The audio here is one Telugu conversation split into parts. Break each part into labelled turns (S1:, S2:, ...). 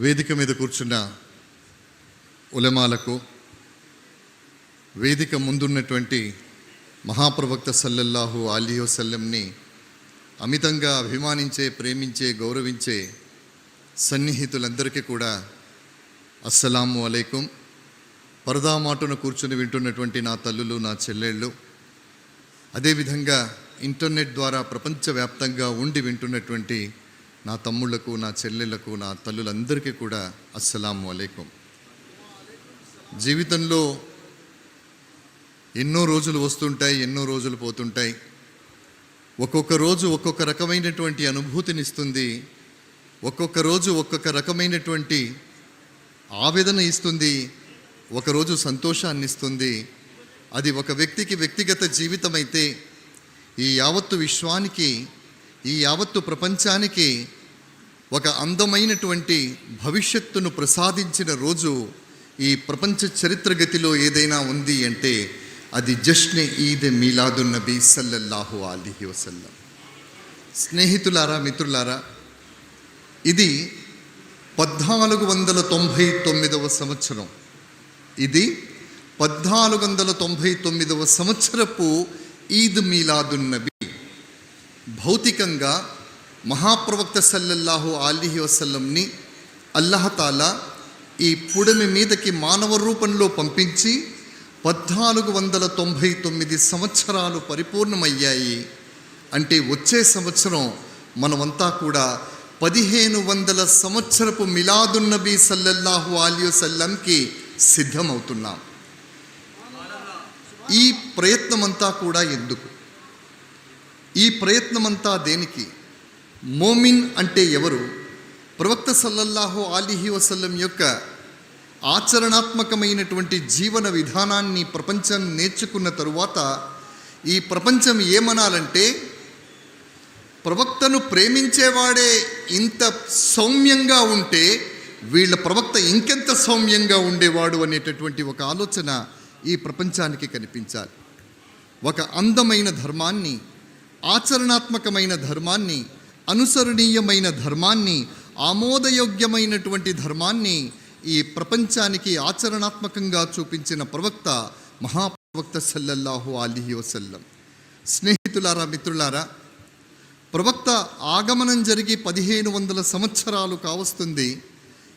S1: వేదిక మీద కూర్చున్న ఉలమాలకు వేదిక ముందున్నటువంటి మహాప్రవక్త సల్లల్లాహు అలీ వసల్లంని అమితంగా అభిమానించే ప్రేమించే గౌరవించే సన్నిహితులందరికీ కూడా అస్సలాము అలైకుం. పరదా మాటున కూర్చుని వింటున్నటువంటి నా తల్లులు నా చెల్లెళ్ళు అదేవిధంగా ఇంటర్నెట్ ద్వారా ప్రపంచవ్యాప్తంగా ఉండి వింటున్నటువంటి నా తమ్ముళ్ళకు నా చెల్లెళ్ళకు నా తల్లులందరికీ కూడా అస్సలాము అలైకుం. జీవితంలో ఎన్నో రోజులు వస్తుంటాయి ఎన్నో రోజులు పోతుంటాయి. ఒక్కొక్క రోజు ఒక్కొక్క రకమైనటువంటి అనుభూతినిస్తుంది ఒక్కొక్క రోజు ఒక్కొక్క రకమైనటువంటి ఆవేదన ఇస్తుంది. ఒకరోజు సంతోషాన్ని ఇస్తుంది. అది ఒక వ్యక్తికి వ్యక్తిగత జీవితం అయితే ఈ యావత్తు విశ్వానికి ఈ యావత్తు ప్రపంచానికి ఒక అందమైనటువంటి భవిష్యత్తును ప్రసాదించిన రోజు ఈ ప్రపంచ చరిత్ర గతిలో ఏదైనా ఉంది అంటే అది జష్నే ఈద్ మీలాదున్ నబీ సల్లల్లాహు అలీహి వసల్లం. స్నేహితులారా మిత్రులారా ఇది పద్నాలుగు వందల తొంభై తొమ్మిదవ సంవత్సరం. ఇది పద్నాలుగు వందల తొంభై తొమ్మిదవ సంవత్సరపు ఈద్ మీలాదున్ నబీ భౌతికంగా మహాప్రవక్త సల్లల్లాహు అలీహి వసల్లంని అల్లహతాలా ఈ పుడమి మీదకి మానవ రూపంలో పంపించి పద్నాలుగు వందల తొంభై తొమ్మిది సంవత్సరాలు పరిపూర్ణమయ్యాయి. అంటే వచ్చే సంవత్సరం మనమంతా కూడా పదిహేను వందల సంవత్సరపు మిలాదున్నబీ సల్లల్లాహు అలీ వసల్లంకి సిద్ధమవుతున్నాం. ఈ ప్రయత్నమంతా కూడా ఎందుకు? ఈ ప్రయత్నమంతా దేనికి? మోమిన్ అంటే ఎవరు? ప్రవక్త సల్లల్లాహు అలీహి వసల్లం యొక్క ఆచరణాత్మకమైనటువంటి జీవన విధానాన్ని ప్రపంచం నేర్చుకున్న తరువాత ఈ ప్రపంచం ఏమనాలంటే ప్రవక్తను ప్రేమించేవాడే ఇంత సౌమ్యంగా ఉంటే వీళ్ళ ప్రవక్త ఇంకెంత సౌమ్యంగా ఉండేవాడు అనేటటువంటి ఒక ఆలోచన ఈ ప్రపంచానికి కనిపించాలి. ఒక అందమైన ధర్మాన్ని ఆచరణాత్మకమైన ధర్మాన్ని అనుసరణీయమైన ధర్మాన్ని ఆమోదయోగ్యమైనటువంటి ధర్మాన్ని ఈ ప్రపంచానికి ఆచరణాత్మకంగా చూపించిన ప్రవక్త మహాప్రవక్త సల్లల్లాహు అలీహి వసల్లం. స్నేహితులారా మిత్రులారా ప్రవక్త ఆగమనం జరిగి పదిహేను వందల సంవత్సరాలు కావస్తుంది.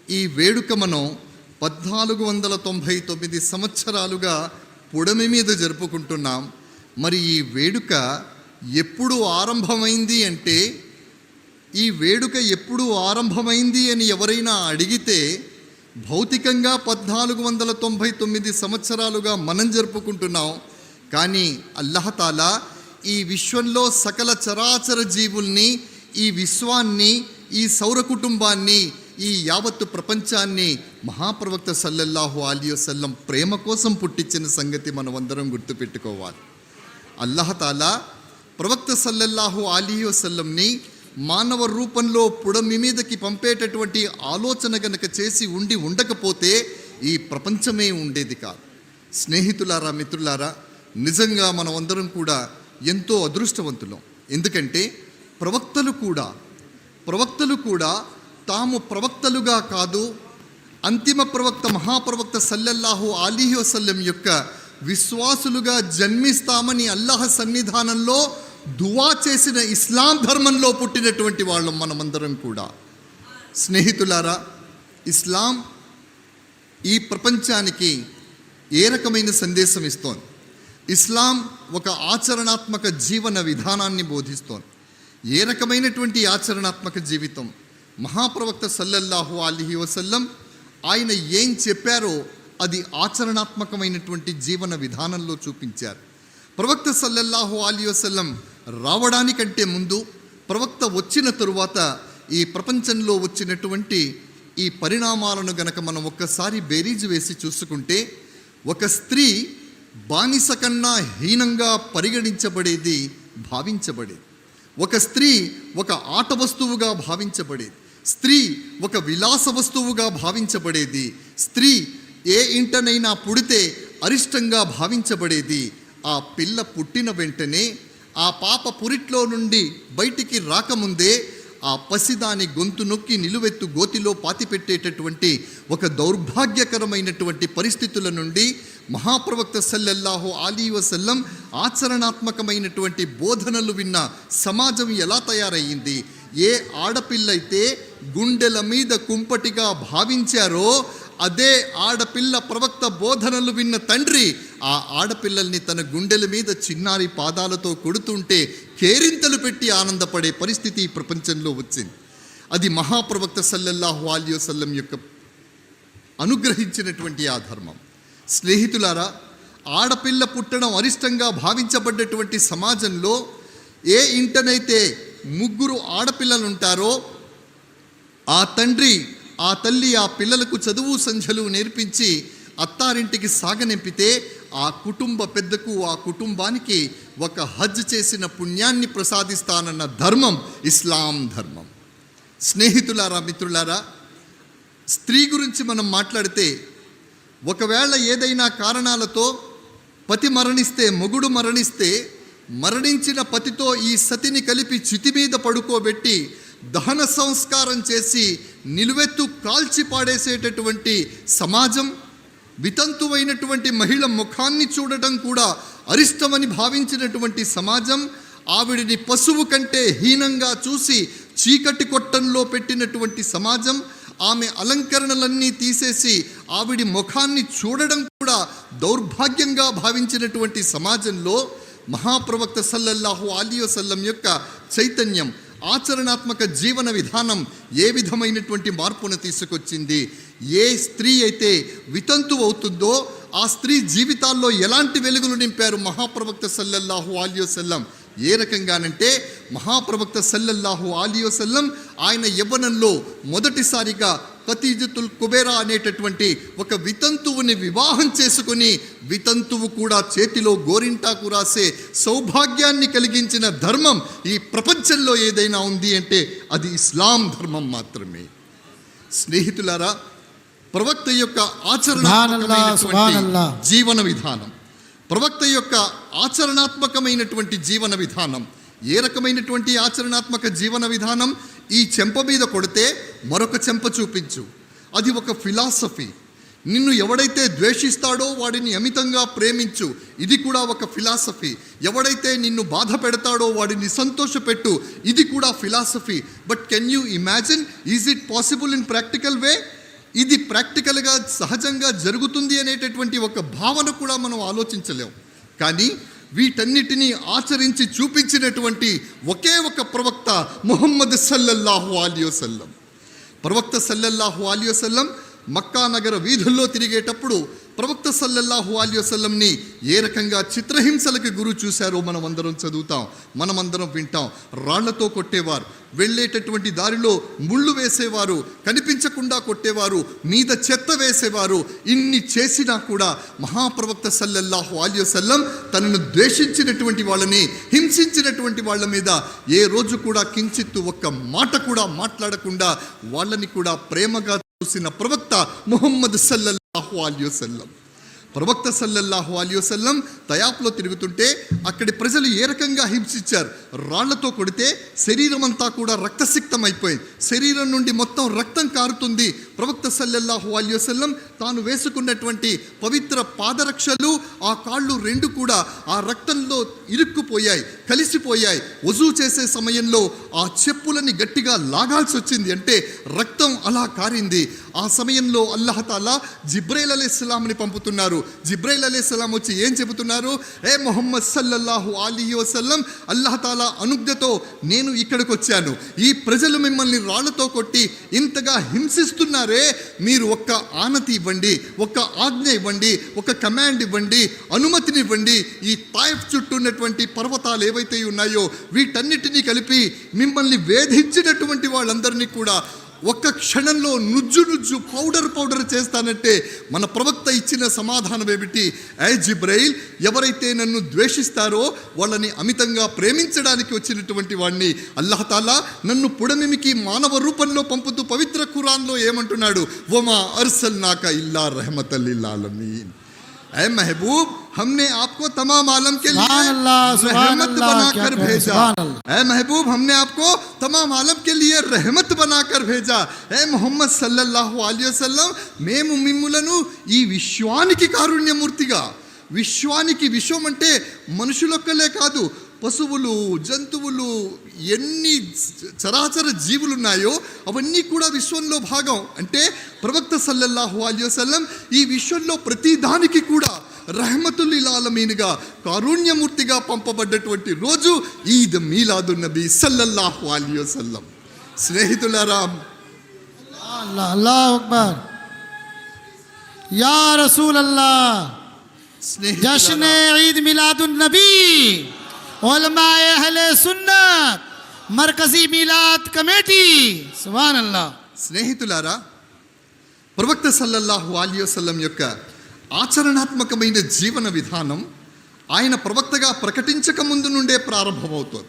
S1: ఈ వేడుక మనం పద్నాలుగు వందల తొంభై తొమ్మిది సంవత్సరాలుగా పుడమి మీద జరుపుకుంటున్నాం. మరి ఈ వేడుక ఎప్పుడు ఆరంభమైంది అంటే ఈ వేడుక ఎప్పుడు ఆరంభమైంది అని ఎవరైనా అడిగితే భౌతికంగా పద్నాలుగు వందల తొంభై తొమ్మిది సంవత్సరాలుగా మనం జరుపుకుంటున్నాం. కానీ అల్లహతాలా ఈ విశ్వంలో సకల చరాచర జీవుల్ని ఈ విశ్వాన్ని ఈ సౌర కుటుంబాన్ని ఈ యావత్తు ప్రపంచాన్ని మహాప్రవక్త సల్లల్లాహు అలీ ప్రేమ కోసం పుట్టించిన సంగతి మనమందరం గుర్తుపెట్టుకోవాలి. అల్లహతాలా ప్రవక్త సల్లల్లాహు అలీ వసల్లంని మానవ రూపంలో పుడమి మీదకి పంపేటటువంటి ఆలోచన గనక చేసి ఉండి ఉండకపోతే ఈ ప్రపంచమే ఉండేది కాదు. స్నేహితులారా మిత్రులారా నిజంగా మనం అందరం కూడా ఎంతో అదృష్టవంతులం. ఎందుకంటే ప్రవక్తలు కూడా ప్రవక్తలు కూడా తాము ప్రవక్తలుగా కాదు అంతిమ ప్రవక్త మహాప్రవక్త సల్లల్లాహు అలీహి వసల్లం యొక్క విశ్వాసులుగా జన్మిస్తామని అల్లాహ సన్నిధానంలో దువా చేసిన ఇస్లాం ధర్మంలో పుట్టినటువంటి వాళ్ళం మనమందరం కూడా. స్నేహితులారా ఇస్లాం ఈ ప్రపంచానికి ఏ రకమైన సందేశం ఇస్తోంది? ఇస్లాం ఒక ఆచరణాత్మక జీవన విధానాన్ని బోధిస్తోంది. ఏ రకమైనటువంటి ఆచరణాత్మక జీవితం? మహాప్రవక్త సల్లల్లాహు అలీహి వసల్లం ఆయన ఏం చెప్పారో అది ఆచరణాత్మకమైనటువంటి జీవన విధానంలో చూపించారు. ప్రవక్త సల్లల్లాహు అలీ వసల్లం రావడానికంటే ముందు ప్రవక్త వచ్చిన తరువాత ఈ ప్రపంచంలో వచ్చినటువంటి ఈ పరిణామాలను గనక మనం ఒక్కసారి బేరీజు వేసి చూసుకుంటే ఒక స్త్రీ బానిస కన్నా హీనంగా పరిగణించబడేది భావించబడేది. ఒక స్త్రీ ఒక ఆట వస్తువుగా భావించబడేది. స్త్రీ ఒక విలాస వస్తువుగా భావించబడేది. స్త్రీ ఏ ఇంటనైనా పుడితే అరిష్టంగా భావించబడేది ఆ పిల్ల పుట్టిన వెంటనే ఆ పాప పురిట్లో నుండి బయటికి రాకముందే ఆ పసిదాని గొంతు నొక్కి నిలువెత్తు గోతిలో పాతిపెట్టేటటువంటి ఒక దౌర్భాగ్యకరమైనటువంటి పరిస్థితుల నుండి మహాప్రవక్త సల్లల్లాహు ఆలీ వసల్లం ఆచరణాత్మకమైనటువంటి బోధనలు విన్న సమాజం ఎలా తయారయ్యింది ఏ ఆడపిల్లైతే గుండెల మీద కుంపటిగా భావించారో అదే ఆడపిల్ల ప్రవక్త బోధనలు విన్న తండ్రి ఆ ఆడపిల్లల్ని తన గుండెల మీద చిన్నారి పాదాలతో కొడుతుంటే కేరింతలు పెట్టి ఆనందపడే పరిస్థితి ఈ ప్రపంచంలో వచ్చింది. అది మహాప్రవక్త సల్లల్లాహు అలియోసల్లం యొక్క అనుగ్రహించినటువంటి ఆ ధర్మం. స్నేహితులారా ఆడపిల్ల పుట్టడం అరిష్టంగా భావించబడ్డటువంటి సమాజంలో ఏ ఇంటనైతే ముగ్గురు ఆడపిల్లలు ఉంటారో ఆ తండ్రి ఆ తల్లి ఆ పిల్లలకు చదువు సంధ్యలు నేర్పించి అత్తారింటికి సాగనింపితే ఆ కుటుంబ పెద్దకు ఆ కుటుంబానికి ఒక హజ్ చేసిన పుణ్యాన్ని ప్రసాదిస్తానన్న ధర్మం ఇస్లాం ధర్మం. స్నేహితులారా మిత్రులారా స్త్రీ గురించి మనం మాట్లాడితే ఒకవేళ ఏదైనా కారణాలతో పతి మరణిస్తే మొగుడు మరణిస్తే మరణించిన పతితో ఈ సతిని కలిపి చితి మీద పడుకోబెట్టి దహన సంస్కారం చేసి నిలువెత్తు కాల్చి పాడేసేటటువంటి సమాజం వితంతువైనటువంటి మహిళ ముఖాన్ని చూడటం కూడా అరిష్టమని భావించినటువంటి సమాజం ఆవిడిని పశువు కంటే హీనంగా చూసి చీకటి కొట్టంలో పెట్టినటువంటి సమాజం ఆమె అలంకరణలన్నీ తీసేసి ఆవిడి ముఖాన్ని చూడడం కూడా దౌర్భాగ్యంగా భావించినటువంటి సమాజంలో మహాప్రవక్త సల్లల్లాహు అలీ వసల్లం యొక్క చైతన్యం ఆచరణాత్మక జీవన విధానం ఏ విధమైనటువంటి మార్పును తీసుకొచ్చింది? ఏ స్త్రీ అయితే వితంతు అవుతుందో ఆ స్త్రీ జీవితాల్లో ఎలాంటి వెలుగులు నింపారు మహాప్రవక్త సల్లల్లాహు అలీ వసల్లం? ఏ రకంగానంటే మహాప్రవక్త సల్లల్లాహు అలీ వసల్లం ఆయన యవ్వనంలో మొదటిసారిగా ఖతీజతుల్ కుబేరా అనేటటువంటి ఒక వితంతువుని వివాహం చేసుకుని వితంతువు కూడా చేతిలో గోరింటాకు రాసే సౌభాగ్యాన్ని కలిగించిన ధర్మం ఈ ప్రపంచంలో ఏదైనా ఉంది అంటే అది ఇస్లాం ధర్మం మాత్రమే స్నేహితులారా ప్రవక్త యొక్క
S2: సుబ్హానల్లాహ్.
S1: జీవన విధానం ప్రవక్త యొక్క ఆచరణాత్మకమైనటువంటి జీవన విధానం ఏ రకమైనటువంటి ఆచరణాత్మక జీవన విధానం ఈ చెంప మీద కొడితే మరొక చెంప చూపించు. అది ఒక ఫిలాసఫీ నిన్ను ఎవడైతే ద్వేషిస్తాడో వాడిని అమితంగా ప్రేమించు. ఇది కూడా ఒక ఫిలాసఫీ ఎవడైతే నిన్ను బాధ పెడతాడో వాడిని సంతోషపెట్టు. ఇది కూడా philosophy but can you imagine is it possible in practical way ఇది ప్రాక్టికల్గా సహజంగా జరుగుతుంది అనేటటువంటి ఒక భావన కూడా మనం ఆలోచించలేం. కానీ వీటన్నిటినీ ఆచరించి చూపించినటువంటి ఒకే ఒక ప్రవక్త ముహమ్మద్ సల్లల్లాహు అలియోసల్లం ప్రవక్త సల్లల్లాహు అలియోసల్లం మక్కా నగర వీధుల్లో తిరిగేటప్పుడు ప్రవక్త సల్లల్లాహు అలియసల్లంని ఏ రకంగా చిత్రహింసలకు గురు చూశారో మనం అందరం చదువుతాం మనమందరం వింటాం. రాళ్ళతో కొట్టేవారు వెళ్ళేటటువంటి దారిలో ముళ్ళు వేసేవారు కనిపించకుండా కొట్టేవారు మీద చెత్త వేసేవారు ఇన్ని చేసినా కూడా మహాప్రవక్త సల్లల్లాహు అలియసల్లం తనను ద్వేషించినటువంటి వాళ్ళని హింసించినటువంటి వాళ్ళ మీద ఏ రోజు కూడా కించిత్తు ఒక్క మాట కూడా మాట్లాడకుండా వాళ్ళని కూడా ప్రేమగా చూసిన ప్రవక్త ముహమ్మద్ సల్లల్లాహు అలీ వసల్లం. ప్రవక్త సల్లల్లాహు అలియసల్లం తయాప్లో తిరుగుతుంటే అక్కడి ప్రజలు ఏ రకంగా హింసించారు? రాళ్ళతో కొడితే శరీరం అంతా కూడా రక్తసిక్తం అయిపోయింది శరీరం నుండి మొత్తం రక్తం కారుతుంది. ప్రవక్త సల్లల్లాహు అలియసల్లం తాను వేసుకున్నటువంటి పవిత్ర పాదరక్షలు ఆ కాళ్ళు రెండు కూడా ఆ రక్తంలో ఇరుక్కుపోయాయి కలిసిపోయాయి. వజూ చేసే సమయంలో ఆ చెప్పులని గట్టిగా లాగాల్సి వచ్చింది. అంటే రక్తం అలా కారింది. ఆ సమయంలో అల్లహతాలా జిబ్రైల్ అలీస్లాంని పంపుతున్నారు. జిబ్రైల్ అలీస్లాం వచ్చి ఏం చెబుతున్నారు? ఏ మొహమ్మద్ సల్లల్లాహు అలీ వసల్లం అల్లహతాలా అనుగ్ధతో నేను ఇక్కడికి వచ్చాను. ఈ ప్రజలు మిమ్మల్ని రాళ్ళతో కొట్టి ఇంతగా హింసిస్తున్నారే? మీరు ఒక్క ఆనతి ఇవ్వండి ఒక్క ఆజ్ఞ ఇవ్వండి ఒక కమాండ్ ఇవ్వండి అనుమతిని ఇవ్వండి. ఈ తాయిఫ్ చుట్టూ ఉన్నటువంటి పర్వతాలు ఏవైతే ఉన్నాయో వీటన్నిటినీ కలిపి మిమ్మల్ని వేధించినటువంటి వాళ్ళందరినీ కూడా ఒక్క క్షణంలో నుజ్జు నుజ్జు పౌడర్ పౌడర్ చేస్తానంటే మన ప్రవక్త ఇచ్చిన సమాధానం ఏమిటి? ఐ జిబ్రైల్ ఎవరైతే నన్ను ద్వేషిస్తారో వాళ్ళని అమితంగా ప్రేమించడానికి వచ్చినటువంటి వాడిని అల్లహతాలా నన్ను పుడమిమికి మానవ రూపంలో పంపుతూ పవిత్ర కురాన్లో ఏమంటున్నాడు? ఓమా అర్సల్ నాక ఇల్లా రెహమతల్లిల్లాలమీన్ ఐ మెహబూబ్ हमने आपको तमाम आलम के लिए
S2: सुभान अल्लाह, सुभान
S1: रहमत
S2: अल्लाह,
S1: बनाकर
S2: क्या कहते,
S1: भेजा
S2: सुभान अल्लाह।
S1: ए महबूब हमने आपको तमाम आलम के लिए रहमत बनाकर भेजा ఏ మొహమ్మద్ సల్లల్లాహు అలీ వసల్లం మేము మిమ్ములను ఈ విశ్వానికి కారుణ్యమూర్తిగా విశ్వానికి విశ్వం అంటే మనుషులొక్కలే కాదు పశువులు జంతువులు ఎన్ని చరాచర జీవులు ఉన్నాయో అవన్నీ కూడా విశ్వంలో భాగం అంటే ప్రవక్త సల్లల్లాహు అలీ వసల్లం ఈ విశ్వంలో ప్రతి దానికి కూడా రహమతుల్లిల్ ఆలమీన్గా కారుణ్యమూర్తిగా పంపబడ్డటువంటి రోజు ఈద్ మీలాదు నబీ సల్లల్లాహు అలీ వసల్లం. స్నేహితులారా
S2: అల్లా యా రసూల్ ఈద్ మర్కజీ
S1: స్నేహితులారా ప్రవక్త సల్లల్లాహు అలీ వసల్లం యొక్క ఆచరణాత్మకమైన జీవన విధానం ఆయన ప్రవక్తగా ప్రకటించక ముందు నుండే ప్రారంభమవుతుంది.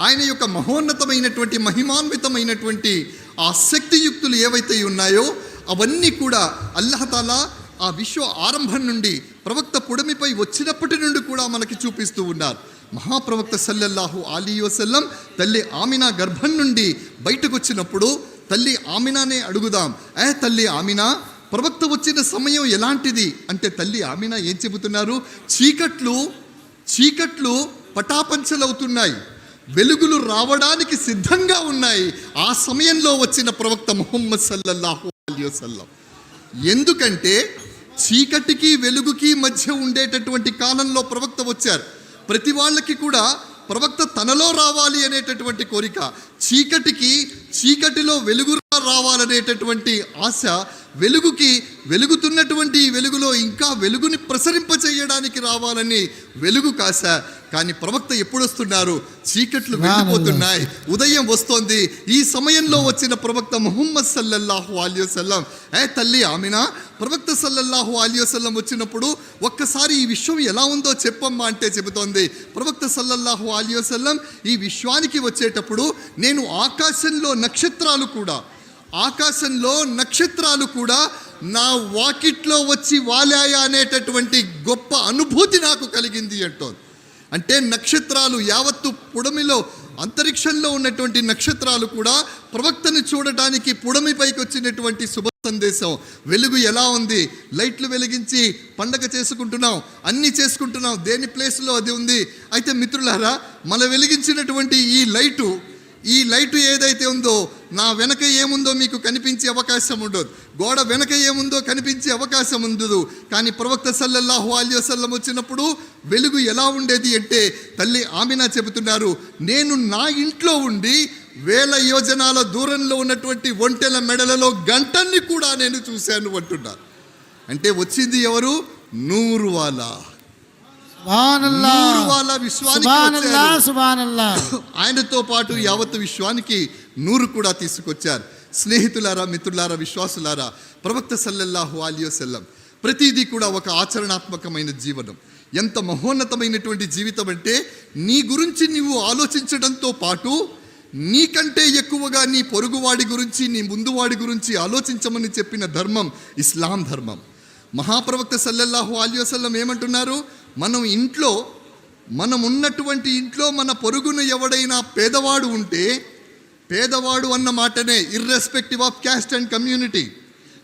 S1: ఆయన యొక్క మహోన్నతమైనటువంటి మహిమాన్వితమైనటువంటి ఆ శక్తియుక్తులు ఏవైతే ఉన్నాయో అవన్నీ కూడా అల్లహతాలా ఆ విశ్వ ఆరంభం నుండి ప్రవక్త పుడమిపై వచ్చినప్పటి నుండి కూడా మనకి చూపిస్తూ ఉన్నారు. మహాప్రవక్త సల్లల్లాహు అలీ వసల్లం తల్లి ఆమినా గర్భం నుండి బయటకు వచ్చినప్పుడు తల్లి ఆమినానే అడుగుదాం. ఏ తల్లి ఆమినా ప్రవక్త వచ్చిన సమయం ఎలాంటిది? అంటే తల్లి ఆమెనా ఏం చెబుతున్నారు? చీకట్లు చీకట్లు పటాపంచలవుతున్నాయి. వెలుగులు రావడానికి సిద్ధంగా ఉన్నాయి. ఆ సమయంలో వచ్చిన ప్రవక్త ముహమ్మద్ సల్లల్లాహు అలైహి వసల్లం. ఎందుకంటే చీకటికి వెలుగుకి మధ్య ఉండేటటువంటి కాలంలో ప్రవక్త వచ్చారు. ప్రతి వాళ్ళకి కూడా ప్రవక్త తనలో రావాలి అనేటటువంటి కోరిక చీకటికి చీకటిలో వెలుగు రావాలనేటటువంటి ఆశ వెలుగుకి వెలుగుతున్నటువంటి వెలుగులో ఇంకా వెలుగుని ప్రసరింప చేయడానికి రావాలని వెలుగు కాశ. కానీ ప్రవక్త ఎప్పుడు వస్తున్నారు చీకట్లు వెళ్ళిపోతున్నాయి ఉదయం వస్తోంది. ఈ సమయంలో వచ్చిన ప్రవక్త ముహమ్మద్ సల్లల్లాహు అలీ వసల్లం ఏ తల్లి ఆమెనా? ప్రవక్త సల్లల్లాహు అలీ వసల్లం వచ్చినప్పుడు ఒక్కసారి ఈ విశ్వం ఎలా ఉందో చెప్పమ్మా అంటే చెబుతోంది. ప్రవక్త సల్లల్లాహు అలీ వసల్లం ఈ విశ్వానికి వచ్చేటప్పుడు నేను ఆకాశంలో నక్షత్రాలు కూడా ఆకాశంలో నక్షత్రాలు కూడా నా వాకిట్లో వచ్చి వాలాయా అనేటటువంటి గొప్ప అనుభూతి నాకు కలిగింది అంటోంది. అంటే నక్షత్రాలు యావత్తు పుడమిలో అంతరిక్షంలో ఉన్నటువంటి నక్షత్రాలు కూడా ప్రవక్తను చూడటానికి పుడమిపైకి వచ్చినటువంటి శుభ సందేశం. వెలుగు ఎలా ఉంది? లైట్లు వెలిగించి పండగ చేసుకుంటున్నాం అన్నీ చేసుకుంటున్నాం దేని ప్లేస్లో అది ఉంది? అయితే మిత్రులారా మన వెలిగించినటువంటి ఈ లైటు ఈ లైటు ఏదైతే ఉందో నా వెనక ఏముందో మీకు కనిపించే అవకాశం ఉండదు. గోడ వెనక ఏముందో కనిపించే అవకాశం ఉండదు. కానీ ప్రవక్త సల్లల్లాహు అలీ వసల్లం వచ్చినప్పుడు వెలుగు ఎలా ఉండేది అంటే తల్లి ఆమెనా చెబుతున్నారు నేను నా ఇంట్లో ఉండి వేల యోజనాల దూరంలో ఉన్నటువంటి ఒంటెల మెడలలో గంటల్ని కూడా నేను చూశాను అంటున్నారు. అంటే వచ్చింది ఎవరు? నూరు వాళ్ళ ఆయనతో పాటు యావత్ విశ్వానికి నూరు కూడా తీసుకొచ్చారు. స్నేహితులారా మిత్రులారా విశ్వాసులారా ప్రవక్త సల్లల్లాహు అలియోసెల్లం ప్రతిదీ కూడా ఒక ఆచరణాత్మకమైన జీవనం. ఎంత మహోన్నతమైనటువంటి జీవితం అంటే నీ గురించి నీవు ఆలోచించడంతో పాటు నీకంటే ఎక్కువగా నీ పొరుగువాడి గురించి నీ ముందువాడి గురించి ఆలోచించమని చెప్పిన ధర్మం ఇస్లాం ధర్మం. మహాప్రవక్త సల్లల్లాహు అలీ ఏమంటున్నారు? మనం ఇంట్లో మనం ఉన్నటువంటి ఇంట్లో మన పొరుగున ఎవడైనా పేదవాడు ఉంటే పేదవాడు అన్న మాటనే irrespective of caste and community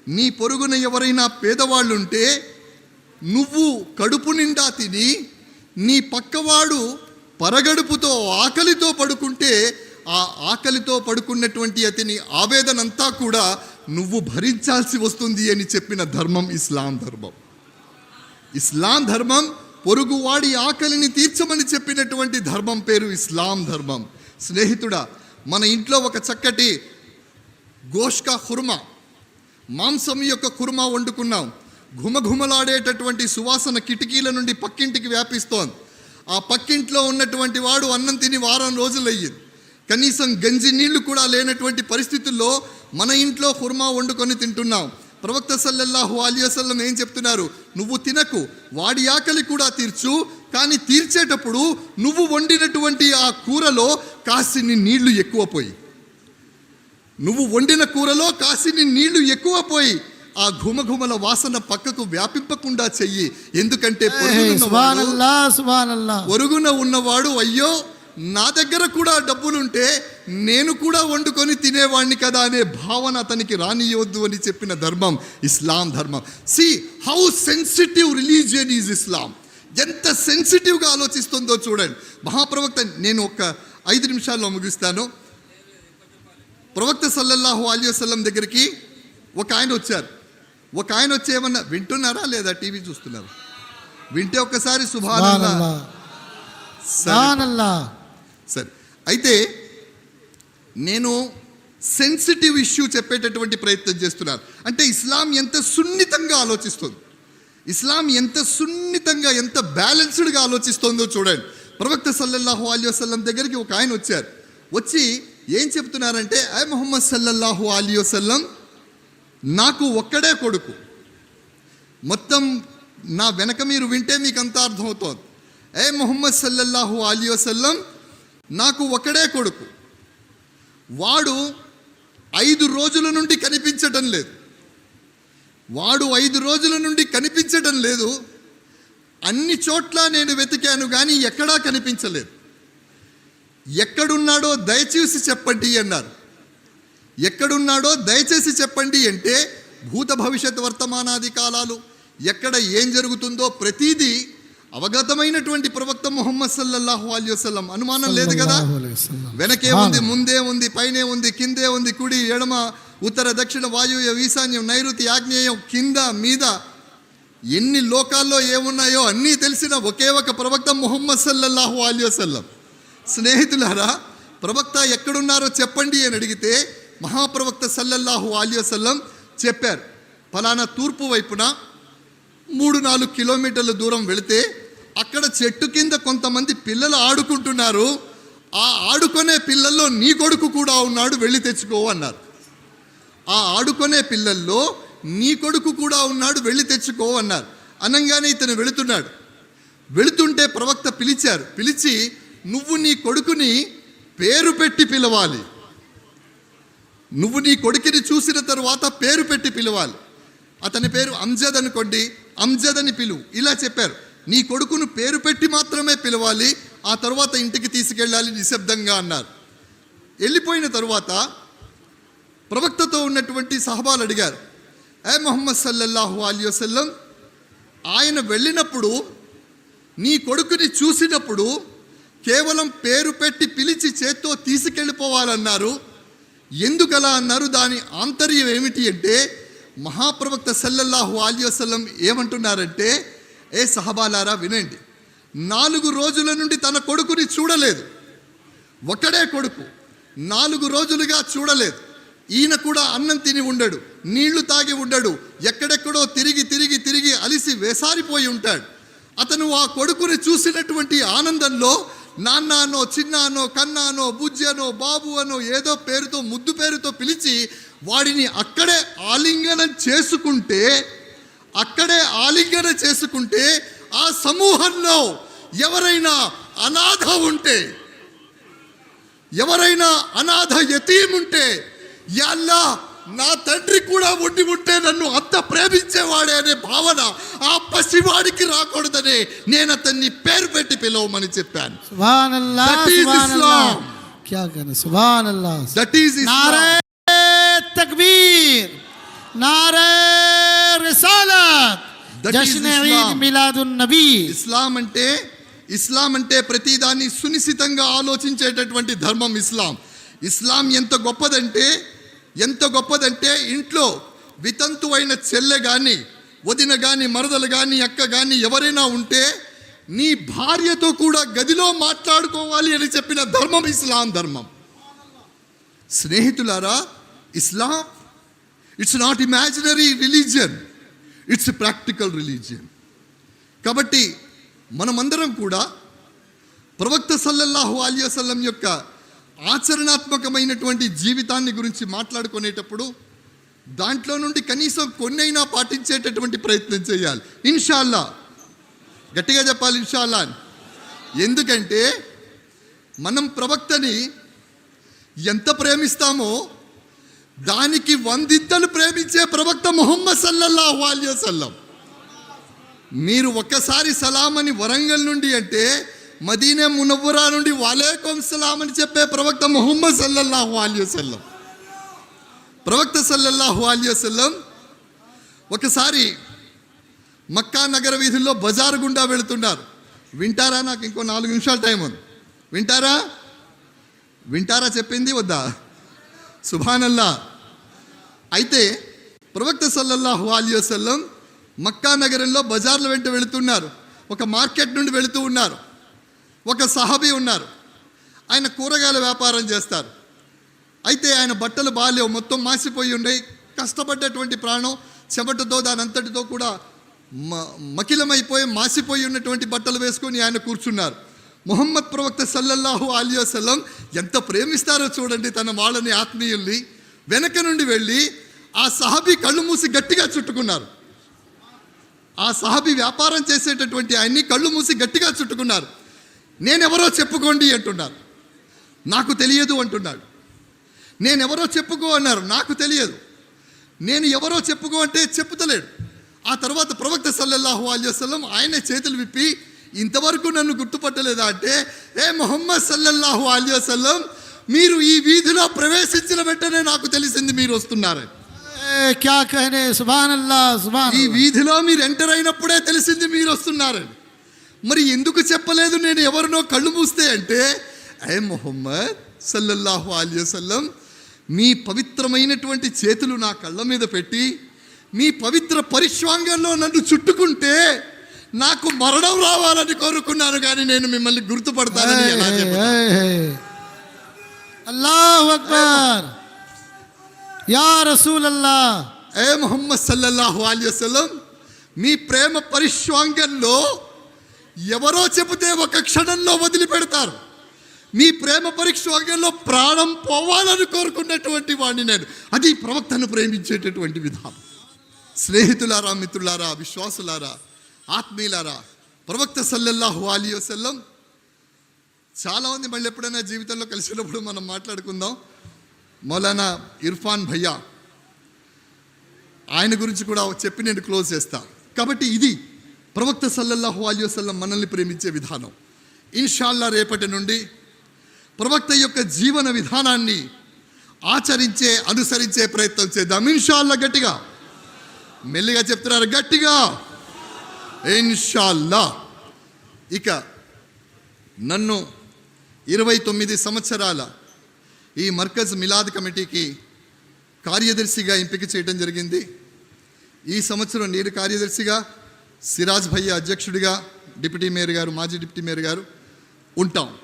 S1: నీ పొరుగున ఎవరైనా పేదవాళ్ళు ఉంటే నువ్వు కడుపు నిండా తిని నీ పక్కవాడు పరగడుపుతో ఆకలితో పడుకుంటే ఆ ఆకలితో పడుకున్నటువంటి అతని ఆవేదనంతా కూడా నువ్వు భరించాల్సి వస్తుంది అని చెప్పిన ధర్మం ఇస్లాం ధర్మం. ఇస్లాం ధర్మం పొరుగువాడి ఆకలిని తీర్చమని చెప్పినటువంటి ధర్మం పేరు ఇస్లాం ధర్మం. స్నేహితుడా మన ఇంట్లో ఒక చక్కటి గోష్కా కుర్మా మాంసం యొక్క కుర్మా వండుకున్నాం. ఘుమఘుమలాడేటటువంటి సువాసన కిటికీల నుండి పక్కింటికి వ్యాపిస్తోంది. ఆ పక్కింట్లో ఉన్నటువంటి వాడు అన్నం తిని వారం రోజులయ్యింది. కనీసం గంజి నీళ్ళు కూడా లేనటువంటి పరిస్థితుల్లో మన ఇంట్లో కుర్మా వండుకొని తింటున్నాం. ప్రవక్త సల్లల్లాహు అలీ వసల్లం ఏం చెప్తున్నారు? నువ్వు తినకు వాడి ఆకలి కూడా తీర్చు కానీ తీర్చేటప్పుడు నువ్వు వండినటువంటి ఆ కూరలో కాసిని నీళ్ళు ఎక్కువ పోయి. నువ్వు వండిన కూరలో కాసిని నీళ్ళు ఎక్కువ పోయి ఆ ఘుమఘుమల వాసన పక్కకు వ్యాపింపకుండా చెయ్యి. ఎందుకంటే పొరుగున ఉన్నవాడు అయ్యో నా దగ్గర కూడా డబ్బులుంటే నేను కూడా వండుకొని తినేవాణ్ణి కదా అనే భావన అతనికి రానియొద్దు అని చెప్పిన ధర్మం ఇస్లాం ధర్మం. See how sensitive religion is Islam ఎంత సెన్సిటివ్గా ఆలోచిస్తుందో చూడండి. మహాప్రవక్త నేను ఒక ఐదు నిమిషాల్లో ముగిస్తాను. ప్రవక్త సల్లల్లాహు అలీ వసల్లం దగ్గరికి ఒక ఆయన వచ్చారు. ఒక ఆయన వచ్చి ఏమన్నా వింటున్నారా లేదా టీవీ చూస్తున్నారా? వింటే ఒక్కసారి
S2: సుబాన్
S1: సుభానల్లా. సరే. అయితే నేను సెన్సిటివ్ ఇష్యూ చెప్పేటటువంటి ప్రయత్నం చేస్తున్నారు. అంటే ఇస్లాం ఎంత సున్నితంగా ఆలోచిస్తుంది? ఇస్లాం ఎంత సున్నితంగా ఎంత బ్యాలెన్స్డ్గా ఆలోచిస్తుందో చూడండి. ప్రవక్త సల్లల్లాహు అలీ వసల్లం దగ్గరికి ఒక ఆయన వచ్చారు. వచ్చి ఏం చెప్తున్నారంటే ఐ మొహమ్మద్ సల్లల్లాహు అలీ వసల్లం నాకు ఒక్కడే కొడుకు. మొత్తం నా వెనక మీరు వింటే మీకు అంతా అర్థమవుతోంది. ఏ మొహమ్మద్ సల్లల్లాహు అలీ వసల్లం నాకు ఒకడే కొడుకు. వాడు ఐదు రోజుల నుండి కనిపించటం లేదు. వాడు ఐదు రోజుల నుండి కనిపించటం లేదు. అన్ని చోట్ల నేను వెతికాను కానీ ఎక్కడా కనిపించలేదు. ఎక్కడున్నాడో దయచేసి చెప్పండి అన్నారు. ఎక్కడున్నాడో దయచేసి చెప్పండి అంటే భూత భవిష్యత్ వర్తమానాది కాలాలు ఎక్కడ ఏం జరుగుతుందో ప్రతీదీ అవగతమైనటువంటి ప్రవక్త ముహమ్మద్ సల్లల్లాహు అలీ వసల్లం. అనుమానం లేదు కదా. వెనకే ఉంది ముందే ఉంది పైనే ఉంది కిందే ఉంది కుడి ఎడమ ఉత్తర దక్షిణ వాయువ్య ఈశాన్యం నైరుతి ఆగ్నేయం కింద మీద. ఎన్ని లోకాల్లో ఏమున్నాయో అన్నీ తెలిసిన ఒకే ఒక ప్రవక్త ముహమ్మద్ సల్లల్లాహు అలీ వసల్లం. స్నేహితులారా ప్రవక్త ఎక్కడున్నారో చెప్పండి అని అడిగితే మహాప్రవక్త సల్లల్లాహు అలీ వసల్లం చెప్పారు. ఫలానా తూర్పు వైపున మూడు నాలుగు కిలోమీటర్ల దూరం వెళితే అక్కడ చెట్టు కింద కొంతమంది పిల్లలు ఆడుకుంటున్నారు. ఆ ఆడుకునే పిల్లల్లో నీ కొడుకు కూడా ఉన్నాడు వెళ్ళి తెచ్చుకో అన్నారు. ఆ ఆడుకునే పిల్లల్లో నీ కొడుకు కూడా ఉన్నాడు వెళ్ళి తెచ్చుకో అన్నారు. అనగానే ఇతను వెళుతున్నాడు. వెళుతుంటే ప్రవక్త పిలిచారు. పిలిచి నువ్వు నీ కొడుకుని పేరు పెట్టి పిలవాలి. నువ్వు నీ కొడుకుని చూసిన తరువాత పేరు పెట్టి పిలవాలి. అతని పేరు అంజద్ అనుకోండి అంజద్ అని పిలువు ఇలా చెప్పారు. నీ కొడుకును పేరు పెట్టి మాత్రమే పిలవాలి ఆ తర్వాత ఇంటికి తీసుకెళ్ళాలి నిశ్శబ్దంగా అన్నారు. వెళ్ళిపోయిన తరువాత ప్రవక్తతో ఉన్నటువంటి సహబాలు అడిగారు ఏ మొహమ్మద్ సల్లల్లాహు అలీ వసల్లం ఆయన వెళ్ళినప్పుడు నీ కొడుకుని చూసినప్పుడు కేవలం పేరు పెట్టి పిలిచి చేత్తో తీసుకెళ్ళిపోవాలన్నారు. ఎందుకలా అన్నారు? దాని ఆంతర్యం ఏమిటి అంటే మహాప్రవక్త సల్లల్లాహు అలీ వసల్లం ఏమంటున్నారంటే ఏ సహబాలారా వినండి. నాలుగు రోజుల నుండి తన కొడుకుని చూడలేదు. ఒకడే కొడుకు. నాలుగు రోజులుగా చూడలేదు. ఈయన కూడా అన్నం తిని ఉండడు. నీళ్ళు తాగి ఉండడు. ఎక్కడెక్కడో తిరిగి తిరిగి తిరిగి అలిసి వేసారిపోయి ఉంటాడు. అతను ఆ కొడుకుని చూసినటువంటి ఆనందంలో నాన్న అనో చిన్న అనో కన్నానో బుజ్జనో బాబు అనో ఏదో పేరుతో ముద్దు పేరుతో పిలిచి వాడిని అక్కడే ఆలింగనం చేసుకుంటే అక్కడే ఆలింగన చేసుకుంటే ఆ సమూహంలో ఎవరైనా అనాథ ఉంటే ఎవరైనా అనాథ యతీం ఉంటే యాల్లా నా తండ్రి కూడా ఉండి ఉంటే నన్ను అంత ప్రేమించేవాడే అనే భావన ఆ పసివాడికి రాకూడదని నేను అతన్ని పేరు పెట్టి పిలవమని చెప్పాను. That is Islam that
S2: is तकबीर नारे रिसालत
S1: That is
S2: जश्न
S1: Islam.
S2: ईद मिलादुन नबी
S1: ఇస్లాం అంటే ఇస్లాం అంటే ప్రతిదాన్ని సునిశ్చితంగా ఆలోచించేటటువంటి ధర్మం ఇస్లాం ఇస్లాం ఎంత గొప్పదంటే ఎంత గొప్పదంటే ఇంట్లో వితంతు అయిన చెల్లె కానీ వదిన కానీ మరదలు కానీ అక్క కానీ ఎవరైనా ఉంటే నీ భార్యతో కూడా గదిలో మాట్లాడుకోవాలి అని చెప్పిన ధర్మం ఇస్లాం ధర్మం స్నేహితులారా Islam it's not imaginary religion it's practical religion కాబట్టి మనమందరం కూడా ప్రవక్త సల్లల్లాహు అలీ వసల్లం యొక్క ఆచరణాత్మకమైనటువంటి జీవితాన్ని గురించి మాట్లాడుకునేటప్పుడు దాంట్లో నుండి కనీసం కొన్నైనా పాటించేటటువంటి ప్రయత్నం చేయాలి ఇన్షాల్లా గట్టిగా చెప్పాలి ఇన్షాల్లా ఎందుకంటే మనం ప్రవక్తని ఎంత ప్రేమిస్తామో దానికి వందిద్దలు ప్రేమించే ప్రవక్త ముహమ్మద్ సల్లల్లాహు అలైహి మీరు ఒక్కసారి సలాం అని వరంగల్ నుండి అంటే మదీనే మునవ్వరా నుండి వాలేకం సలాం అని చెప్పే ప్రవక్త ముహమ్మద్ సల్లల్లాహు అలైహి సల్లం ప్రవక్త సల్లల్లాహు అలైహి ఒకసారి మక్కా నగర వీధుల్లో బజారు గుండా వెళుతున్నారు. వింటారా నాకు ఇంకో నాలుగు నిమిషాలు టైం ఉంది. వింటారా? వింటారా చెప్పింది వద్దా? సుభానల్లా అయితే ప్రవక్త సల్లల్లాహు అలీ వసల్లం మక్కా నగరంలో బజార్ల వెంట వెళుతున్నారు. ఒక మార్కెట్ నుండి వెళుతూ ఉన్నారు. ఒక సహాబీ ఉన్నారు. ఆయన కూరగాయల వ్యాపారం చేస్తారు. అయితే ఆయన బట్టలు బాగాలేవు మొత్తం మాసిపోయి ఉన్నాయి కష్టపడ్డటువంటి ప్రాణం చెమటతో దాని అంతటితో కూడా మ మకిలమైపోయి మాసిపోయి ఉన్నటువంటి బట్టలు వేసుకొని ఆయన కూర్చున్నారు. మొహమ్మద్ ప్రవక్త సల్లల్లాహు అలీ వసల్లం ఎంత ప్రేమిస్తారో చూడండి తన వాళ్ళని ఆత్మీయుల్ని. వెనక నుండి వెళ్ళి ఆ సహాబీ కళ్ళు మూసి గట్టిగా చుట్టుకున్నారు. ఆ సహాబీ వ్యాపారం చేసేటటువంటి ఆయన్ని కళ్ళు మూసి గట్టిగా చుట్టుకున్నారు. నేనెవరో చెప్పుకోండి అంటున్నారు. నాకు తెలియదు అంటున్నాడు. నేనెవరో చెప్పుకో అన్నారు. నాకు తెలియదు. నేను ఎవరో చెప్పుకో అంటే చెప్పుతలేడు. ఆ తర్వాత ప్రవక్త సల్లల్లాహు అలీ వసల్లం ఆయనే చేతులు విప్పి ఇంతవరకు నన్ను గుర్తుపట్టలేదా? అంటే ఏ మొహమ్మద్ సల్లల్లాహు అలీ మీరు ఈ వీధిలో ప్రవేశించిన వెంటనే నాకు తెలిసింది మీరు
S2: వస్తున్నారు.
S1: ఈ వీధిలో మీరు ఎంటర్ అయినప్పుడే తెలిసింది మీరు వస్తున్నారని మరి ఎందుకు చెప్పలేదు నేను ఎవరినో కళ్ళు మూస్తే అంటే ఏ మొహమ్మద్ సల్లల్లాహు అలియసల్లం మీ పవిత్రమైనటువంటి చేతులు నా కళ్ళ మీద పెట్టి మీ పవిత్ర పరిశ్వాంగంలో నన్ను చుట్టుకుంటే నాకు మరణం రావాలని కోరుకున్నాను కానీ నేను మిమ్మల్ని గుర్తుపడతాను
S2: ए, ए। अल्लाह अकबर या रसूल अल्लाह
S1: ఏ మొహమ్మద్ సల్లల్లాహు అలీ వసల్లం మీ ప్రేమ పరిశ్వాంగంలో ఎవరో చెబితే ఒక క్షణంలో వదిలిపెడతారు మీ ప్రేమ పరిశ్వాంగంలో ప్రాణం పోవాలని కోరుకున్నటువంటి వాడిని నేను అది ప్రవక్తను ప్రేమించేటటువంటి విధానం స్నేహితులారా మిత్రులారా విశ్వాసులారా ఆత్మీయులారా ప్రవక్త సల్లల్లాహు అలీ వసల్లం చాలామంది మళ్ళీ ఎప్పుడైనా జీవితంలో కలిసినప్పుడు మనం మాట్లాడుకుందాం. మౌలానా ఇర్ఫాన్ భయ్యా ఆయన గురించి కూడా చెప్పి నేను క్లోజ్ చేస్తా. కాబట్టి ఇది ప్రవక్త సల్లల్లాహు అలీ వసల్లం మనల్ని ప్రేమించే విధానం. ఇన్షాల్లా రేపటి నుండి ప్రవక్త యొక్క జీవన విధానాన్ని ఆచరించే అనుసరించే ప్రయత్నం చేద్దాం. ఇన్షాల్లా గట్టిగా. మెల్లిగా చెప్తున్నారు గట్టిగా. ఇన్షాల్లా. ఇక నన్ను ఇరవై తొమ్మిది సంవత్సరాల ఈ మర్కజ్ మిలాద్ కమిటీకి కార్యదర్శిగా ఎంపిక చేయడం జరిగింది. ఈ సంవత్సరం నేను కార్యదర్శిగా సిరాజ్ భయ్య అధ్యక్షుడిగా డిప్యూటీ మేయర్ గారు మాజీ డిప్యూటీ మేయర్ గారు ఉంటాం.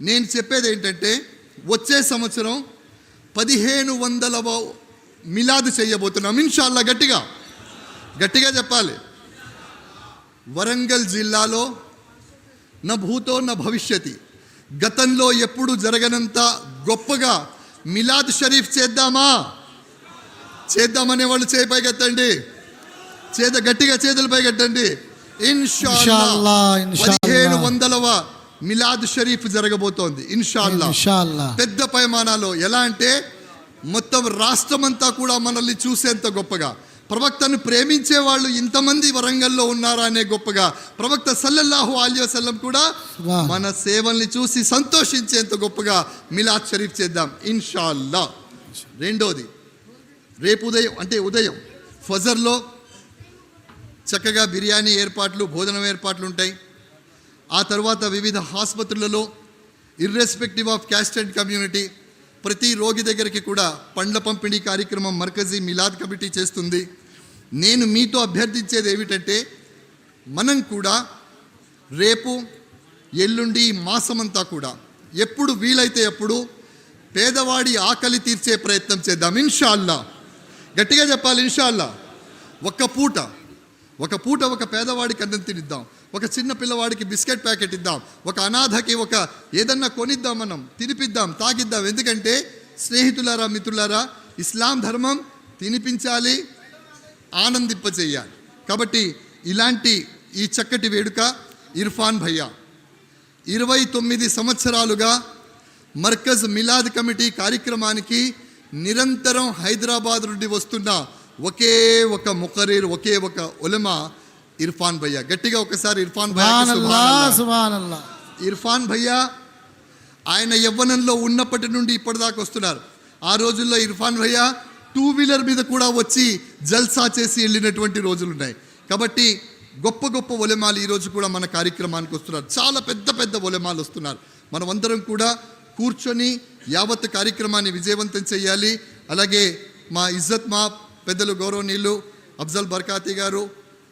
S1: నేను చెప్పేది ఏంటంటే వచ్చే సంవత్సరం పదిహేను వందల మిలాదు చేయబోతున్నాం. ఇన్షాల్లా గట్టిగా గట్టిగా చెప్పాలి. వరంగల్ జిల్లాలో నా భూతో నా భవిష్యతి. గతంలో ఎప్పుడు జరగనంత గొప్పగా మిలాద్ షరీఫ్ చేద్దామా? చేద్దామనే వాళ్ళు చేయి పైకెత్తండి. చేత గట్టిగా చేతులు
S2: కట్టండి
S1: పదిహేను వందలవ మిలాద్ షరీఫ్ జరగబోతోంది ఇన్షాల్లా. పెద్ద పైమానాలో ఎలా అంటే మొత్తం రాష్ట్రమంతా కూడా మనల్ని చూసేంత గొప్పగా. ప్రవక్తను ప్రేమించే వాళ్ళు ఇంతమంది వరంగల్లో ఉన్నారా అనే గొప్పగా ప్రవక్త సల్లల్లాహు అలీ వసల్లం కూడా. మన సేవల్ని చూసి సంతోషించేంత గొప్పగా మిలాద్ షరీఫ్ చేద్దాం. ఇన్షాల్లా. రెండోది రేపు ఉదయం అంటే ఉదయం ఫజర్లో చక్కగా బిర్యానీ ఏర్పాట్లు భోజనం ఏర్పాట్లు ఉంటాయి. ఆ తర్వాత వివిధ ఆసుపత్రులలో irrespective of caste and community ప్రతి రోగి దగ్గరికి కూడా పండ్ల పంపిణీ కార్యక్రమం మర్కజీ మిలాద్ కమిటీ చేస్తుంది. నేను మీతో అభ్యర్థించేది ఏమిటంటే మనం కూడా రేపు ఎల్లుండి మాసమంతా కూడా ఎప్పుడు వీలైతే ఎప్పుడు పేదవాడి ఆకలి తీర్చే ప్రయత్నం చేద్దాం ఇన్షాల్లా. గట్టిగా చెప్పాలి ఇన్షాల్లా. ఒక్క పూట ఒక పూట ఒక పేదవాడికి అన్నం తినిద్దాం ఒక చిన్న పిల్లవాడికి బిస్కెట్ ప్యాకెట్ ఇద్దాం ఒక అనాథకి ఒక ఏదన్నా కొనిద్దాం మనం తినిపిద్దాం తాగిద్దాం. ఎందుకంటే స్నేహితులారా మిత్రులారా ఇస్లాం ధర్మం తినిపించాలి ఆనందింపచేయాలి కాబట్టి ఇలాంటి ఈ చక్కటి వేడుక ఇర్ఫాన్ భయ్యా. ఇరవై తొమ్మిది సంవత్సరాలుగా మర్కజ్ మిలాద్ కమిటీ కార్యక్రమానికి నిరంతరం హైదరాబాద్ నుండి వస్తున్న ఒకే ఒక ముఖరీర్ ఒకే ఒక ఉలమా ఇర్ఫాన్ భయ్య. గట్టిగా ఒకసారి ఇర్ఫాన్ భయ్య ఇర్ఫాన్ భయ్య ఆయన యవ్వనంలో ఉన్నప్పటి నుండి ఇప్పటిదాకా వస్తున్నారు. ఆ రోజుల్లో ఇర్ఫాన్ భయ్య టూ వీలర్ మీద కూడా వచ్చి జల్సా చేసి వెళ్ళినటువంటి రోజులు ఉన్నాయి కాబట్టి గొప్ప గొప్ప ఒలెమాలు ఈరోజు కూడా మన కార్యక్రమానికి వస్తున్నారు. చాలా పెద్ద పెద్ద ఒలెమాలు వస్తున్నారు. మనమందరం కూడా కూర్చొని యావత్ కార్యక్రమాన్ని విజయవంతం చేయాలి. అలాగే మా ఇజ్జత్ మా పెద్దలు గౌరవనీయులు అఫ్జల్ బర్కాతి గారు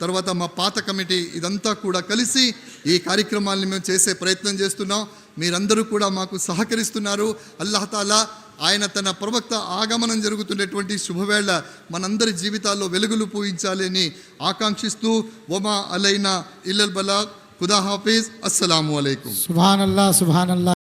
S1: తర్వాత మా పాత కమిటీ ఇదంతా కూడా కలిసి ఈ కార్యక్రమాల్ని మేము చేసే ప్రయత్నం చేస్తున్నాం. మీరందరూ కూడా మాకు సహకరిస్తున్నారు. అల్లహతాలా ఆయన తన ప్రవక్త ఆగమనం జరుగుతున్నటువంటి శుభవేళ మనందరి జీవితాల్లో వెలుగులు పూయించాలి అని ఆకాంక్షిస్తూ ఒమా అలైనా ఇల్లల్ బలా ఖుదా హాఫీజ్. అస్సలాము అలైకుం.
S2: సుభానల్లా సుభానల్లా.